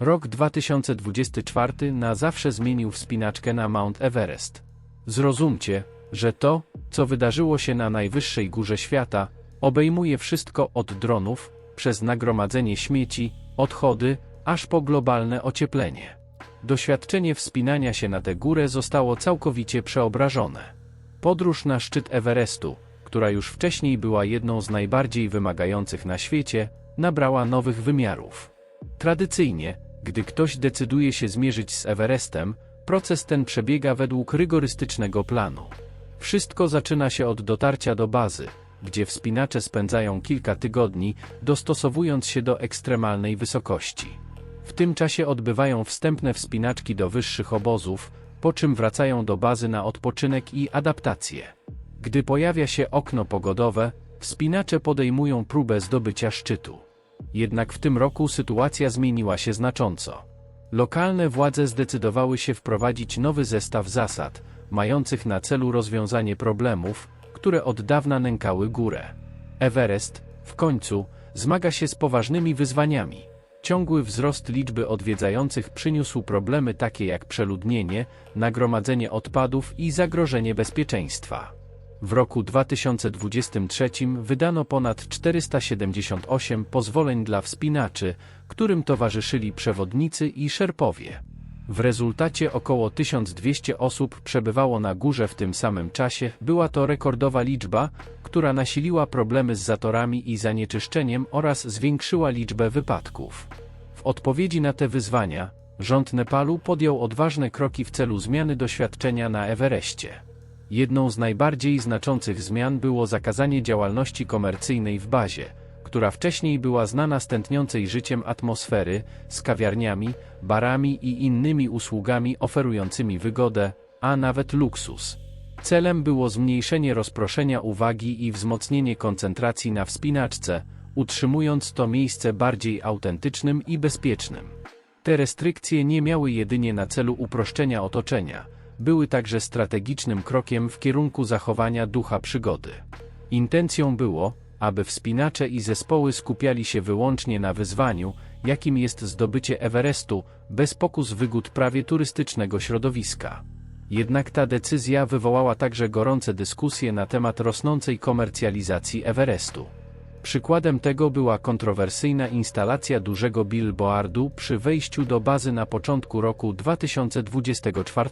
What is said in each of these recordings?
Rok 2024 na zawsze zmienił wspinaczkę na Mount Everest. Zrozumcie, że to, co wydarzyło się na najwyższej górze świata, obejmuje wszystko od dronów, przez nagromadzenie śmieci, odchody, aż po globalne ocieplenie. Doświadczenie wspinania się na tę górę zostało całkowicie przeobrażone. Podróż na szczyt Everestu, która już wcześniej była jedną z najbardziej wymagających na świecie, nabrała nowych wymiarów. Tradycyjnie, gdy ktoś decyduje się zmierzyć z Everestem, proces ten przebiega według rygorystycznego planu. Wszystko zaczyna się od dotarcia do bazy, gdzie wspinacze spędzają kilka tygodni, dostosowując się do ekstremalnej wysokości. W tym czasie odbywają wstępne wspinaczki do wyższych obozów, po czym wracają do bazy na odpoczynek i adaptację. Gdy pojawia się okno pogodowe, wspinacze podejmują próbę zdobycia szczytu. Jednak w tym roku sytuacja zmieniła się znacząco. Lokalne władze zdecydowały się wprowadzić nowy zestaw zasad, mających na celu rozwiązanie problemów, które od dawna nękały górę. Everest, w końcu, zmaga się z poważnymi wyzwaniami. Ciągły wzrost liczby odwiedzających przyniósł problemy takie jak przeludnienie, nagromadzenie odpadów i zagrożenie bezpieczeństwa. W roku 2023 wydano ponad 478 pozwoleń dla wspinaczy, którym towarzyszyli przewodnicy i szerpowie. W rezultacie około 1200 osób przebywało na górze w tym samym czasie. Była to rekordowa liczba, która nasiliła problemy z zatorami i zanieczyszczeniem oraz zwiększyła liczbę wypadków. W odpowiedzi na te wyzwania, rząd Nepalu podjął odważne kroki w celu zmiany doświadczenia na Everestie. Jedną z najbardziej znaczących zmian było zakazanie działalności komercyjnej w bazie, która wcześniej była znana z tętniącej życiem atmosfery, z kawiarniami, barami i innymi usługami oferującymi wygodę, a nawet luksus. Celem było zmniejszenie rozproszenia uwagi i wzmocnienie koncentracji na wspinaczce, utrzymując to miejsce bardziej autentycznym i bezpiecznym. Te restrykcje nie miały jedynie na celu uproszczenia otoczenia, były także strategicznym krokiem w kierunku zachowania ducha przygody. Intencją było, aby wspinacze i zespoły skupiali się wyłącznie na wyzwaniu, jakim jest zdobycie Everestu, bez pokus wygód prawie turystycznego środowiska. Jednak ta decyzja wywołała także gorące dyskusje na temat rosnącej komercjalizacji Everestu. Przykładem tego była kontrowersyjna instalacja dużego billboardu przy wejściu do bazy na początku roku 2024.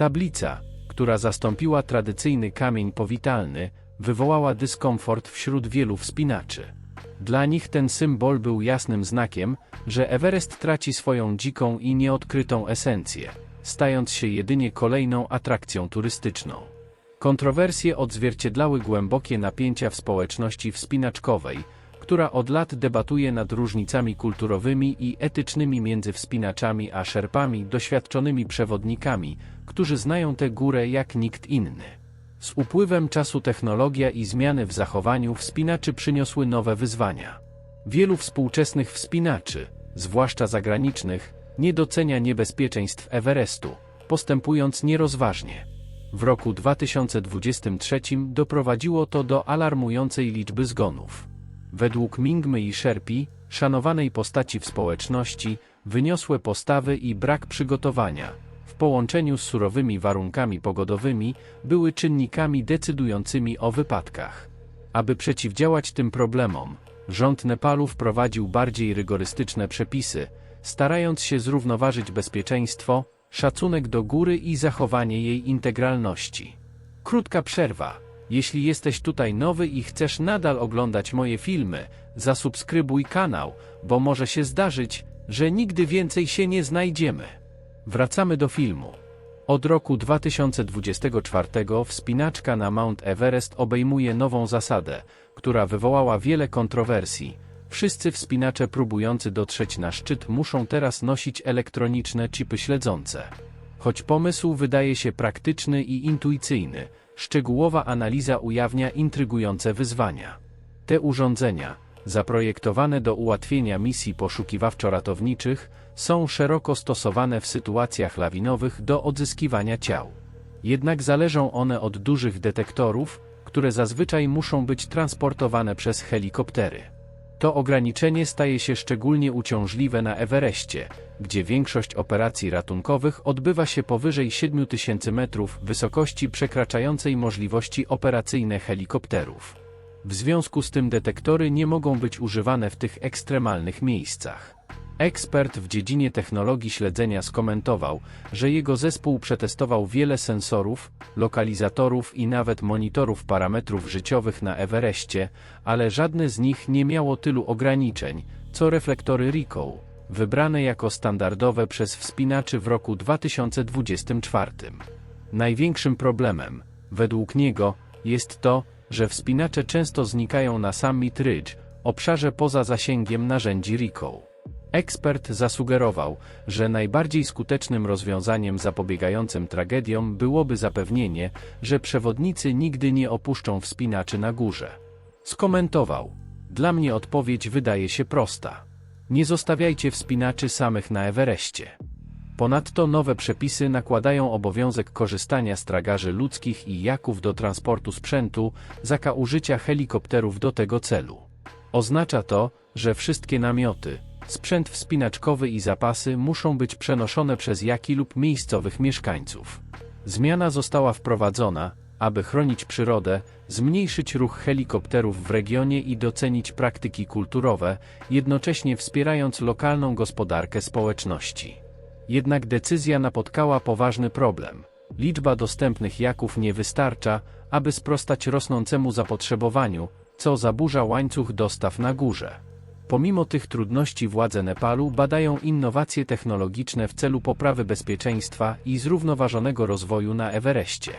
Tablica, która zastąpiła tradycyjny kamień powitalny, wywołała dyskomfort wśród wielu wspinaczy. Dla nich ten symbol był jasnym znakiem, że Everest traci swoją dziką i nieodkrytą esencję, stając się jedynie kolejną atrakcją turystyczną. Kontrowersje odzwierciedlały głębokie napięcia w społeczności wspinaczkowej, która od lat debatuje nad różnicami kulturowymi i etycznymi między wspinaczami a szerpami doświadczonymi przewodnikami, którzy znają tę górę jak nikt inny. Z upływem czasu technologia i zmiany w zachowaniu wspinaczy przyniosły nowe wyzwania. Wielu współczesnych wspinaczy, zwłaszcza zagranicznych, nie docenia niebezpieczeństw Everestu, postępując nierozważnie. W roku 2023 doprowadziło to do alarmującej liczby zgonów. Według Mingmy i Sherpi, szanowanej postaci w społeczności, wyniosłe postawy i brak przygotowania, w połączeniu z surowymi warunkami pogodowymi, były czynnikami decydującymi o wypadkach. Aby przeciwdziałać tym problemom, rząd Nepalu wprowadził bardziej rygorystyczne przepisy, starając się zrównoważyć bezpieczeństwo, szacunek do góry i zachowanie jej integralności. Krótka przerwa. Jeśli jesteś tutaj nowy i chcesz nadal oglądać moje filmy, zasubskrybuj kanał, bo może się zdarzyć, że nigdy więcej się nie znajdziemy. Wracamy do filmu. Od roku 2024 wspinaczka na Mount Everest obejmuje nową zasadę, która wywołała wiele kontrowersji. Wszyscy wspinacze próbujący dotrzeć na szczyt muszą teraz nosić elektroniczne chipy śledzące. Choć pomysł wydaje się praktyczny i intuicyjny, szczegółowa analiza ujawnia intrygujące wyzwania. Te urządzenia, zaprojektowane do ułatwienia misji poszukiwawczo-ratowniczych, są szeroko stosowane w sytuacjach lawinowych do odzyskiwania ciał. Jednak zależą one od dużych detektorów, które zazwyczaj muszą być transportowane przez helikoptery. To ograniczenie staje się szczególnie uciążliwe na Everestie, gdzie większość operacji ratunkowych odbywa się powyżej 7000 metrów wysokości przekraczającej możliwości operacyjne helikopterów. W związku z tym detektory nie mogą być używane w tych ekstremalnych miejscach. Ekspert w dziedzinie technologii śledzenia skomentował, że jego zespół przetestował wiele sensorów, lokalizatorów i nawet monitorów parametrów życiowych na Everestie, ale żadne z nich nie miało tylu ograniczeń, co reflektory Ricoh, wybrane jako standardowe przez wspinaczy w roku 2024. Największym problemem, według niego, jest to, że wspinacze często znikają na Summit Ridge, obszarze poza zasięgiem narzędzi Ricoh. Ekspert zasugerował, że najbardziej skutecznym rozwiązaniem zapobiegającym tragediom byłoby zapewnienie, że przewodnicy nigdy nie opuszczą wspinaczy na górze. Skomentował: Dla mnie odpowiedź wydaje się prosta. Nie zostawiajcie wspinaczy samych na Everestie. Ponadto nowe przepisy nakładają obowiązek korzystania z tragarzy ludzkich i jaków do transportu sprzętu, zaka użycia helikopterów do tego celu. Oznacza to, że wszystkie namioty, sprzęt wspinaczkowy i zapasy muszą być przenoszone przez jaki lub miejscowych mieszkańców. Zmiana została wprowadzona, aby chronić przyrodę, zmniejszyć ruch helikopterów w regionie i docenić praktyki kulturowe, jednocześnie wspierając lokalną gospodarkę społeczności. Jednak decyzja napotkała poważny problem. Liczba dostępnych jaków nie wystarcza, aby sprostać rosnącemu zapotrzebowaniu, co zaburza łańcuch dostaw na górze. Pomimo tych trudności władze Nepalu badają innowacje technologiczne w celu poprawy bezpieczeństwa i zrównoważonego rozwoju na Everestie.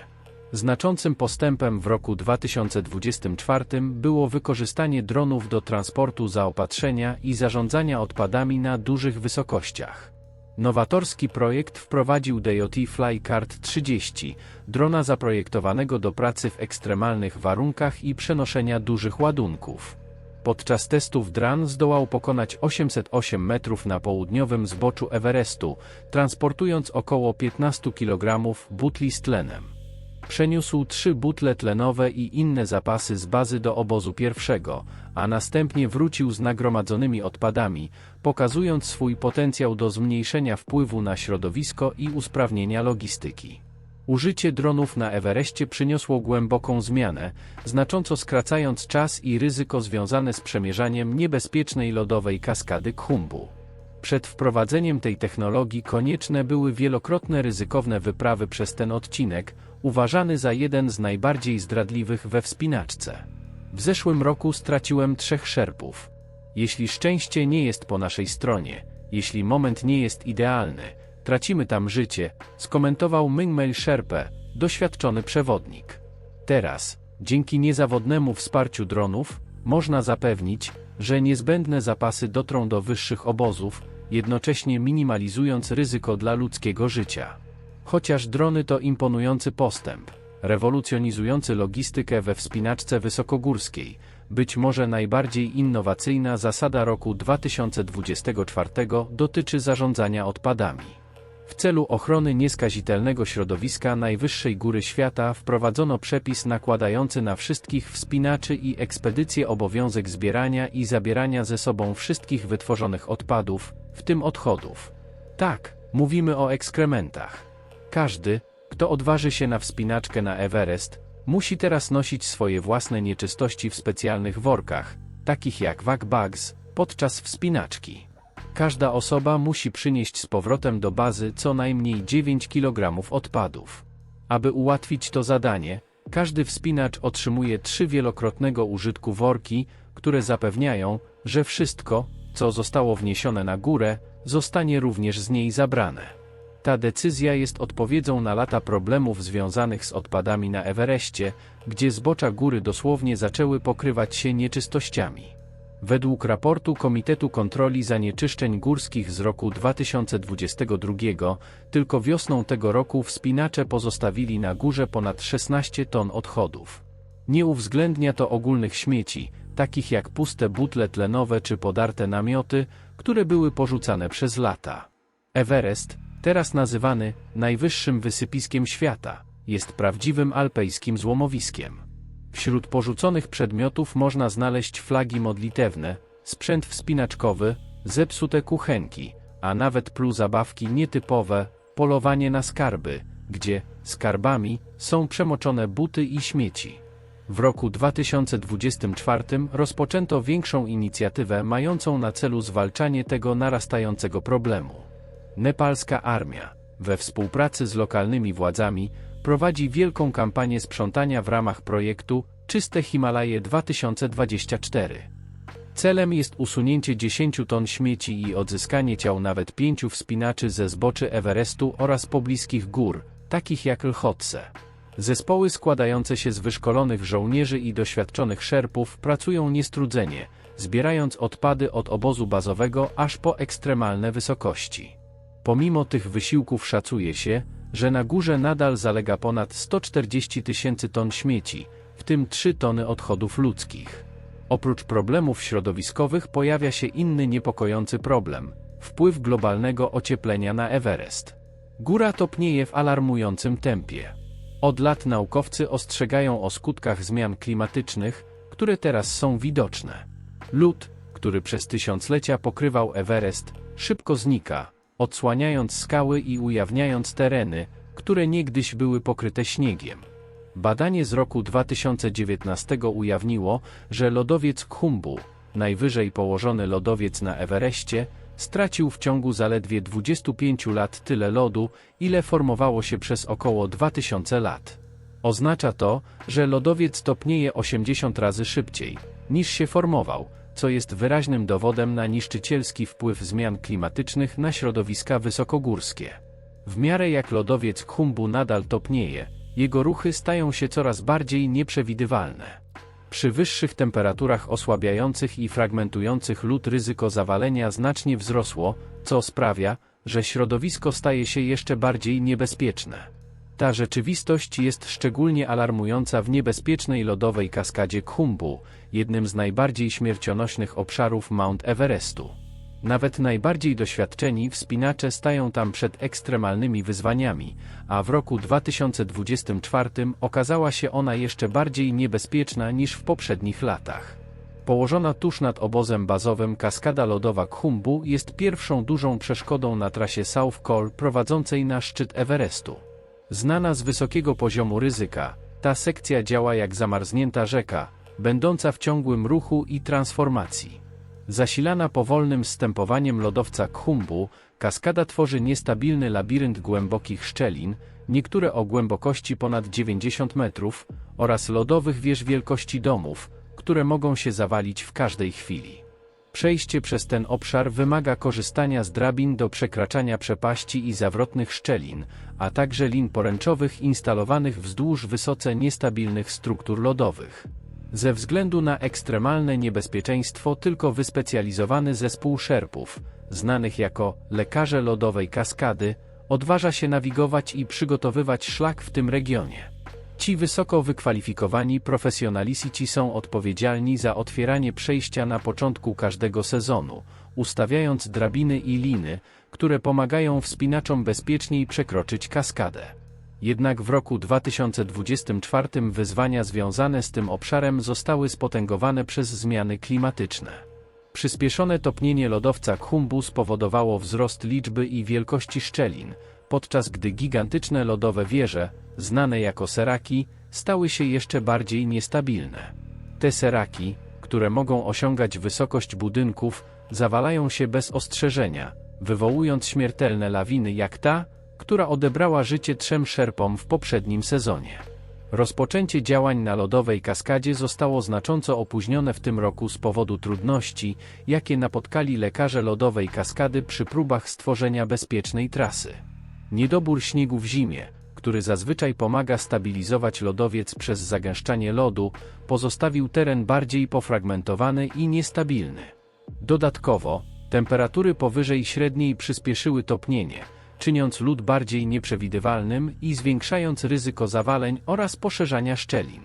Znaczącym postępem w roku 2024 było wykorzystanie dronów do transportu zaopatrzenia i zarządzania odpadami na dużych wysokościach. Nowatorski projekt wprowadził DJT Flycard 30, drona zaprojektowanego do pracy w ekstremalnych warunkach i przenoszenia dużych ładunków. Podczas testów Dran zdołał pokonać 808 metrów na południowym zboczu Everestu, transportując około 15 kg butli z tlenem. Przeniósł trzy butle tlenowe i inne zapasy z bazy do obozu pierwszego, a następnie wrócił z nagromadzonymi odpadami, pokazując swój potencjał do zmniejszenia wpływu na środowisko i usprawnienia logistyki. Użycie dronów na Everestie przyniosło głęboką zmianę, znacząco skracając czas i ryzyko związane z przemierzaniem niebezpiecznej lodowej kaskady Khumbu. Przed wprowadzeniem tej technologii konieczne były wielokrotne ryzykowne wyprawy przez ten odcinek, uważany za jeden z najbardziej zdradliwych we wspinaczce. W zeszłym roku straciłem trzech szerpów. Jeśli szczęście nie jest po naszej stronie, jeśli moment nie jest idealny, Tracimy tam życie, skomentował Mingmel Sherpe, doświadczony przewodnik. Teraz, dzięki niezawodnemu wsparciu dronów, można zapewnić, że niezbędne zapasy dotrą do wyższych obozów, jednocześnie minimalizując ryzyko dla ludzkiego życia. Chociaż drony to imponujący postęp, rewolucjonizujący logistykę we wspinaczce wysokogórskiej, być może najbardziej innowacyjna zasada roku 2024 dotyczy zarządzania odpadami. W celu ochrony nieskazitelnego środowiska najwyższej góry świata wprowadzono przepis nakładający na wszystkich wspinaczy i ekspedycje obowiązek zbierania i zabierania ze sobą wszystkich wytworzonych odpadów, w tym odchodów. Tak, mówimy o ekskrementach. Każdy, kto odważy się na wspinaczkę na Everest, musi teraz nosić swoje własne nieczystości w specjalnych workach, takich jak bags, podczas wspinaczki. Każda osoba musi przynieść z powrotem do bazy co najmniej 9 kg odpadów. Aby ułatwić to zadanie, każdy wspinacz otrzymuje trzy wielokrotnego użytku worki, które zapewniają, że wszystko, co zostało wniesione na górę, zostanie również z niej zabrane. Ta decyzja jest odpowiedzią na lata problemów związanych z odpadami na Everestie, gdzie zbocza góry dosłownie zaczęły pokrywać się nieczystościami. Według raportu Komitetu Kontroli Zanieczyszczeń Górskich z roku 2022, tylko wiosną tego roku wspinacze pozostawili na górze ponad 16 ton odchodów. Nie uwzględnia to ogólnych śmieci, takich jak puste butle tlenowe czy podarte namioty, które były porzucane przez lata. Everest, teraz nazywany najwyższym wysypiskiem świata, jest prawdziwym alpejskim złomowiskiem. Wśród porzuconych przedmiotów można znaleźć flagi modlitewne, sprzęt wspinaczkowy, zepsute kuchenki, a nawet plus zabawki nietypowe, polowanie na skarby, gdzie skarbami są przemoczone buty i śmieci. W roku 2024 rozpoczęto większą inicjatywę mającą na celu zwalczanie tego narastającego problemu. Nepalska armia, we współpracy z lokalnymi władzami, prowadzi wielką kampanię sprzątania w ramach projektu Czyste Himalaje 2024. Celem jest usunięcie 10 ton śmieci i odzyskanie ciał nawet pięciu wspinaczy ze zboczy Everestu oraz pobliskich gór, takich jak Lhotse. Zespoły składające się z wyszkolonych żołnierzy i doświadczonych szerpów pracują niestrudzenie, zbierając odpady od obozu bazowego aż po ekstremalne wysokości. Pomimo tych wysiłków szacuje się, że na górze nadal zalega ponad 140 tysięcy ton śmieci, w tym 3 tony odchodów ludzkich. Oprócz problemów środowiskowych pojawia się inny niepokojący problem wpływ globalnego ocieplenia na Everest. Góra topnieje w alarmującym tempie. Od lat naukowcy ostrzegają o skutkach zmian klimatycznych, które teraz są widoczne. Lód, który przez tysiąclecia pokrywał Everest, szybko znika, odsłaniając skały i ujawniając tereny, które niegdyś były pokryte śniegiem. Badanie z roku 2019 ujawniło, że lodowiec Khumbu, najwyżej położony lodowiec na Everestie, stracił w ciągu zaledwie 25 lat tyle lodu, ile formowało się przez około 2000 lat. Oznacza to, że lodowiec topnieje 80 razy szybciej, niż się formował, co jest wyraźnym dowodem na niszczycielski wpływ zmian klimatycznych na środowiska wysokogórskie. W miarę jak lodowiec Khumbu nadal topnieje, jego ruchy stają się coraz bardziej nieprzewidywalne. Przy wyższych temperaturach osłabiających i fragmentujących lód ryzyko zawalenia znacznie wzrosło, co sprawia, że środowisko staje się jeszcze bardziej niebezpieczne. Ta rzeczywistość jest szczególnie alarmująca w niebezpiecznej lodowej kaskadzie Khumbu, jednym z najbardziej śmiercionośnych obszarów Mount Everestu. Nawet najbardziej doświadczeni wspinacze stają tam przed ekstremalnymi wyzwaniami, a w roku 2024 okazała się ona jeszcze bardziej niebezpieczna niż w poprzednich latach. Położona tuż nad obozem bazowym kaskada lodowa Khumbu jest pierwszą dużą przeszkodą na trasie South Col prowadzącej na szczyt Everestu. Znana z wysokiego poziomu ryzyka, ta sekcja działa jak zamarznięta rzeka, będąca w ciągłym ruchu i transformacji. Zasilana powolnym stępowaniem lodowca Khumbu, kaskada tworzy niestabilny labirynt głębokich szczelin, niektóre o głębokości ponad 90 metrów, oraz lodowych wież wielkości domów, które mogą się zawalić w każdej chwili. Przejście przez ten obszar wymaga korzystania z drabin do przekraczania przepaści i zawrotnych szczelin, a także lin poręczowych instalowanych wzdłuż wysoce niestabilnych struktur lodowych. Ze względu na ekstremalne niebezpieczeństwo tylko wyspecjalizowany zespół szerpów, znanych jako lekarze lodowej kaskady, odważa się nawigować i przygotowywać szlak w tym regionie. Ci wysoko wykwalifikowani profesjonalisici są odpowiedzialni za otwieranie przejścia na początku każdego sezonu, ustawiając drabiny i liny, które pomagają wspinaczom bezpieczniej przekroczyć kaskadę. Jednak w roku 2024 wyzwania związane z tym obszarem zostały spotęgowane przez zmiany klimatyczne. Przyspieszone topnienie lodowca Khumbu spowodowało wzrost liczby i wielkości szczelin, podczas gdy gigantyczne lodowe wieże, znane jako seraki, stały się jeszcze bardziej niestabilne. Te seraki, które mogą osiągać wysokość budynków, zawalają się bez ostrzeżenia, wywołując śmiertelne lawiny jak ta, która odebrała życie trzem szerpom w poprzednim sezonie. Rozpoczęcie działań na lodowej kaskadzie zostało znacząco opóźnione w tym roku z powodu trudności, jakie napotkali lekarze lodowej kaskady przy próbach stworzenia bezpiecznej trasy. Niedobór śniegu w zimie, który zazwyczaj pomaga stabilizować lodowiec przez zagęszczanie lodu, pozostawił teren bardziej pofragmentowany i niestabilny. Dodatkowo, temperatury powyżej średniej przyspieszyły topnienie, czyniąc lód bardziej nieprzewidywalnym i zwiększając ryzyko zawaleń oraz poszerzania szczelin.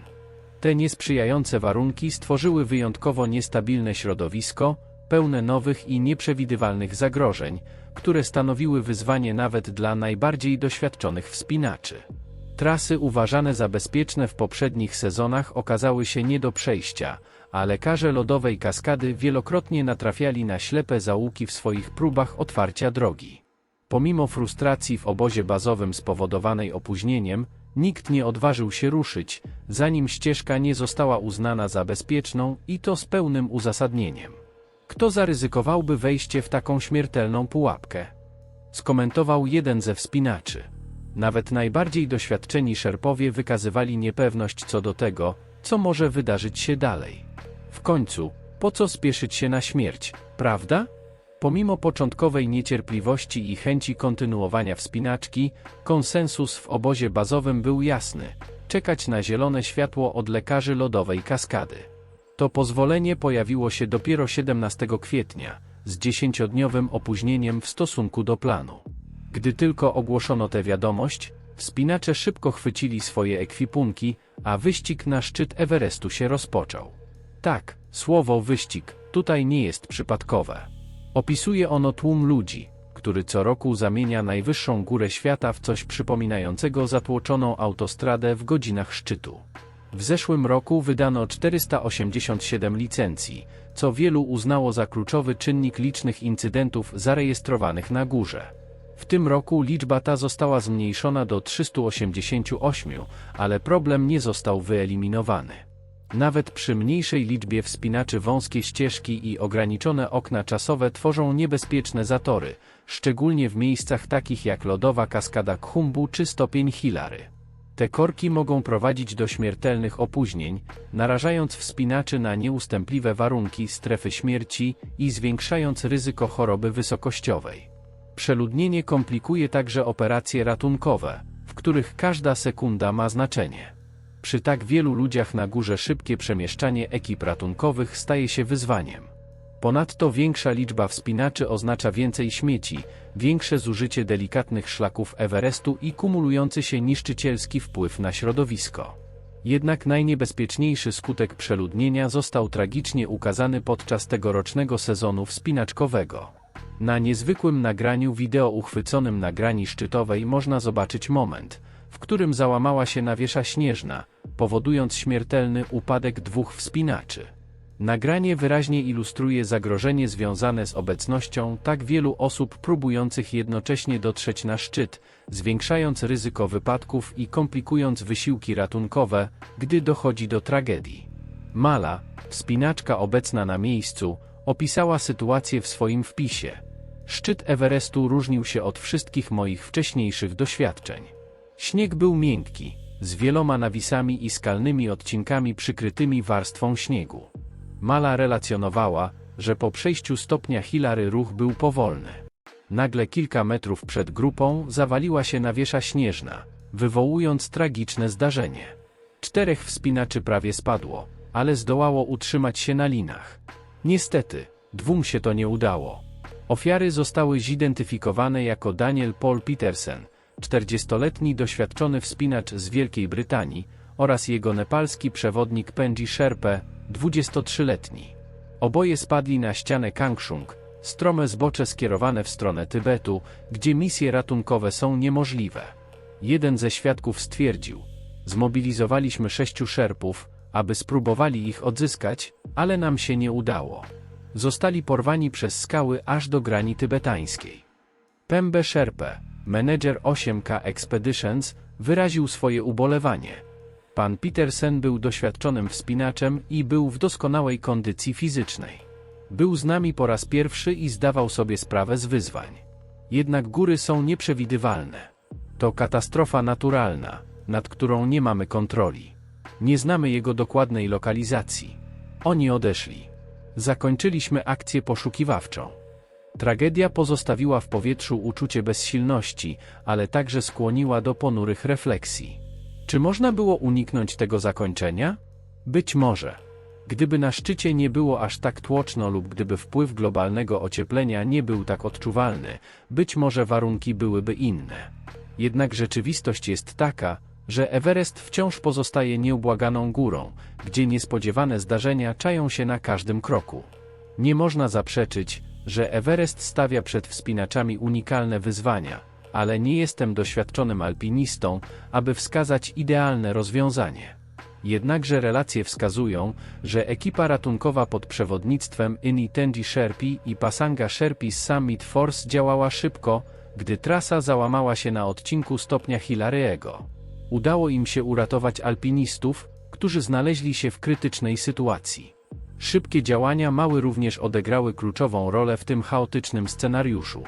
Te niesprzyjające warunki stworzyły wyjątkowo niestabilne środowisko, pełne nowych i nieprzewidywalnych zagrożeń, które stanowiły wyzwanie nawet dla najbardziej doświadczonych wspinaczy. Trasy uważane za bezpieczne w poprzednich sezonach okazały się nie do przejścia, a lekarze lodowej kaskady wielokrotnie natrafiali na ślepe zaułki w swoich próbach otwarcia drogi. Pomimo frustracji w obozie bazowym spowodowanej opóźnieniem, nikt nie odważył się ruszyć, zanim ścieżka nie została uznana za bezpieczną i to z pełnym uzasadnieniem. Kto zaryzykowałby wejście w taką śmiertelną pułapkę? Skomentował jeden ze wspinaczy. Nawet najbardziej doświadczeni szerpowie wykazywali niepewność co do tego, co może wydarzyć się dalej. W końcu, po co spieszyć się na śmierć, prawda? Pomimo początkowej niecierpliwości i chęci kontynuowania wspinaczki, konsensus w obozie bazowym był jasny czekać na zielone światło od lekarzy lodowej kaskady. To pozwolenie pojawiło się dopiero 17 kwietnia, z dziesięciodniowym opóźnieniem w stosunku do planu. Gdy tylko ogłoszono tę wiadomość, wspinacze szybko chwycili swoje ekwipunki, a wyścig na szczyt Everestu się rozpoczął. Tak, słowo wyścig tutaj nie jest przypadkowe. Opisuje ono tłum ludzi, który co roku zamienia najwyższą górę świata w coś przypominającego zatłoczoną autostradę w godzinach szczytu. W zeszłym roku wydano 487 licencji, co wielu uznało za kluczowy czynnik licznych incydentów zarejestrowanych na górze. W tym roku liczba ta została zmniejszona do 388, ale problem nie został wyeliminowany. Nawet przy mniejszej liczbie wspinaczy wąskie ścieżki i ograniczone okna czasowe tworzą niebezpieczne zatory, szczególnie w miejscach takich jak lodowa kaskada Khumbu czy stopień Hilary. Te korki mogą prowadzić do śmiertelnych opóźnień, narażając wspinaczy na nieustępliwe warunki strefy śmierci i zwiększając ryzyko choroby wysokościowej. Przeludnienie komplikuje także operacje ratunkowe, w których każda sekunda ma znaczenie. Przy tak wielu ludziach na górze szybkie przemieszczanie ekip ratunkowych staje się wyzwaniem. Ponadto większa liczba wspinaczy oznacza więcej śmieci, większe zużycie delikatnych szlaków Everestu i kumulujący się niszczycielski wpływ na środowisko. Jednak najniebezpieczniejszy skutek przeludnienia został tragicznie ukazany podczas tegorocznego sezonu wspinaczkowego. Na niezwykłym nagraniu wideo uchwyconym na grani szczytowej można zobaczyć moment, w którym załamała się nawiesza śnieżna, powodując śmiertelny upadek dwóch wspinaczy. Nagranie wyraźnie ilustruje zagrożenie związane z obecnością tak wielu osób próbujących jednocześnie dotrzeć na szczyt, zwiększając ryzyko wypadków i komplikując wysiłki ratunkowe, gdy dochodzi do tragedii. Mala, wspinaczka obecna na miejscu, opisała sytuację w swoim wpisie. Szczyt Everestu różnił się od wszystkich moich wcześniejszych doświadczeń. Śnieg był miękki, z wieloma nawisami i skalnymi odcinkami przykrytymi warstwą śniegu. Mala relacjonowała, że po przejściu stopnia Hilary ruch był powolny. Nagle kilka metrów przed grupą zawaliła się nawiesza śnieżna, wywołując tragiczne zdarzenie. Czterech wspinaczy prawie spadło, ale zdołało utrzymać się na linach. Niestety, dwóm się to nie udało. Ofiary zostały zidentyfikowane jako Daniel Paul Petersen, 40-letni doświadczony wspinacz z Wielkiej Brytanii oraz jego nepalski przewodnik Penji Sherpe, 23-letni. Oboje spadli na ścianę Kangshung, strome zbocze skierowane w stronę Tybetu, gdzie misje ratunkowe są niemożliwe. Jeden ze świadków stwierdził, zmobilizowaliśmy sześciu szerpów, aby spróbowali ich odzyskać, ale nam się nie udało. Zostali porwani przez skały aż do grani tybetańskiej. Pembe Sherpe, menedżer 8K Expeditions, wyraził swoje ubolewanie. Pan Petersen był doświadczonym wspinaczem i był w doskonałej kondycji fizycznej. Był z nami po raz pierwszy i zdawał sobie sprawę z wyzwań. Jednak góry są nieprzewidywalne. To katastrofa naturalna, nad którą nie mamy kontroli. Nie znamy jego dokładnej lokalizacji. Oni odeszli. Zakończyliśmy akcję poszukiwawczą. Tragedia pozostawiła w powietrzu uczucie bezsilności, ale także skłoniła do ponurych refleksji. Czy można było uniknąć tego zakończenia? Być może. Gdyby na szczycie nie było aż tak tłoczno lub gdyby wpływ globalnego ocieplenia nie był tak odczuwalny, być może warunki byłyby inne. Jednak rzeczywistość jest taka, że Everest wciąż pozostaje nieubłaganą górą, gdzie niespodziewane zdarzenia czają się na każdym kroku. Nie można zaprzeczyć, że Everest stawia przed wspinaczami unikalne wyzwania, ale nie jestem doświadczonym alpinistą, aby wskazać idealne rozwiązanie. Jednakże relacje wskazują, że ekipa ratunkowa pod przewodnictwem Inni Tenji Sherpi i Pasanga Sherpi z Summit Force działała szybko, gdy trasa załamała się na odcinku stopnia Hilaryego. Udało im się uratować alpinistów, którzy znaleźli się w krytycznej sytuacji. Szybkie działania Mały również odegrały kluczową rolę w tym chaotycznym scenariuszu.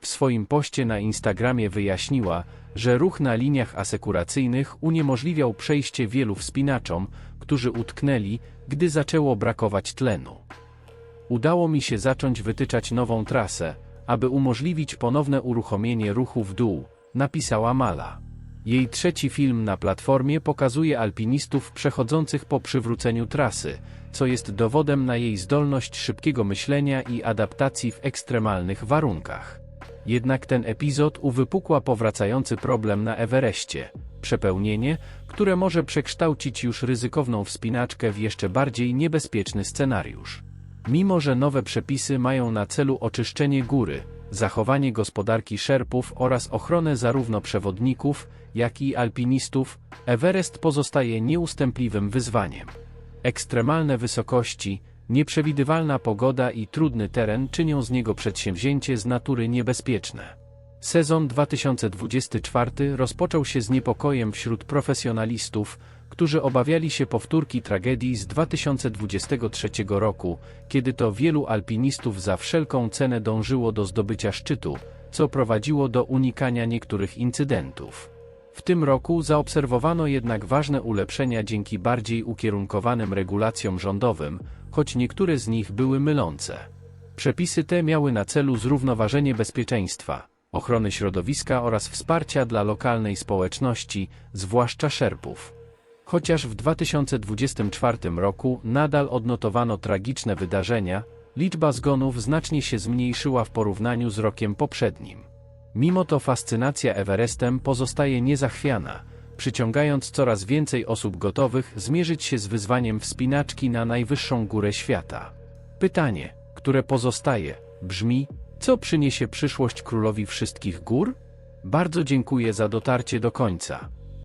W swoim poście na Instagramie wyjaśniła, że ruch na liniach asekuracyjnych uniemożliwiał przejście wielu wspinaczom, którzy utknęli, gdy zaczęło brakować tlenu. Udało mi się zacząć wytyczać nową trasę, aby umożliwić ponowne uruchomienie ruchu w dół, napisała Mala. Jej trzeci film na platformie pokazuje alpinistów przechodzących po przywróceniu trasy, co jest dowodem na jej zdolność szybkiego myślenia i adaptacji w ekstremalnych warunkach. Jednak ten epizod uwypukła powracający problem na Everestie przepełnienie, które może przekształcić już ryzykowną wspinaczkę w jeszcze bardziej niebezpieczny scenariusz. Mimo, że nowe przepisy mają na celu oczyszczenie góry, zachowanie gospodarki szerpów oraz ochronę zarówno przewodników, jak i alpinistów, Everest pozostaje nieustępliwym wyzwaniem. Ekstremalne wysokości, nieprzewidywalna pogoda i trudny teren czynią z niego przedsięwzięcie z natury niebezpieczne. Sezon 2024 rozpoczął się z niepokojem wśród profesjonalistów, którzy obawiali się powtórki tragedii z 2023 roku, kiedy to wielu alpinistów za wszelką cenę dążyło do zdobycia szczytu, co prowadziło do unikania niektórych incydentów. W tym roku zaobserwowano jednak ważne ulepszenia dzięki bardziej ukierunkowanym regulacjom rządowym, choć niektóre z nich były mylące. Przepisy te miały na celu zrównoważenie bezpieczeństwa, ochrony środowiska oraz wsparcia dla lokalnej społeczności, zwłaszcza szerpów. Chociaż w 2024 roku nadal odnotowano tragiczne wydarzenia, liczba zgonów znacznie się zmniejszyła w porównaniu z rokiem poprzednim. Mimo to fascynacja Everestem pozostaje niezachwiana, przyciągając coraz więcej osób gotowych zmierzyć się z wyzwaniem wspinaczki na najwyższą górę świata. Pytanie, które pozostaje, brzmi: co przyniesie przyszłość królowi wszystkich gór? Bardzo dziękuję za dotarcie do końca.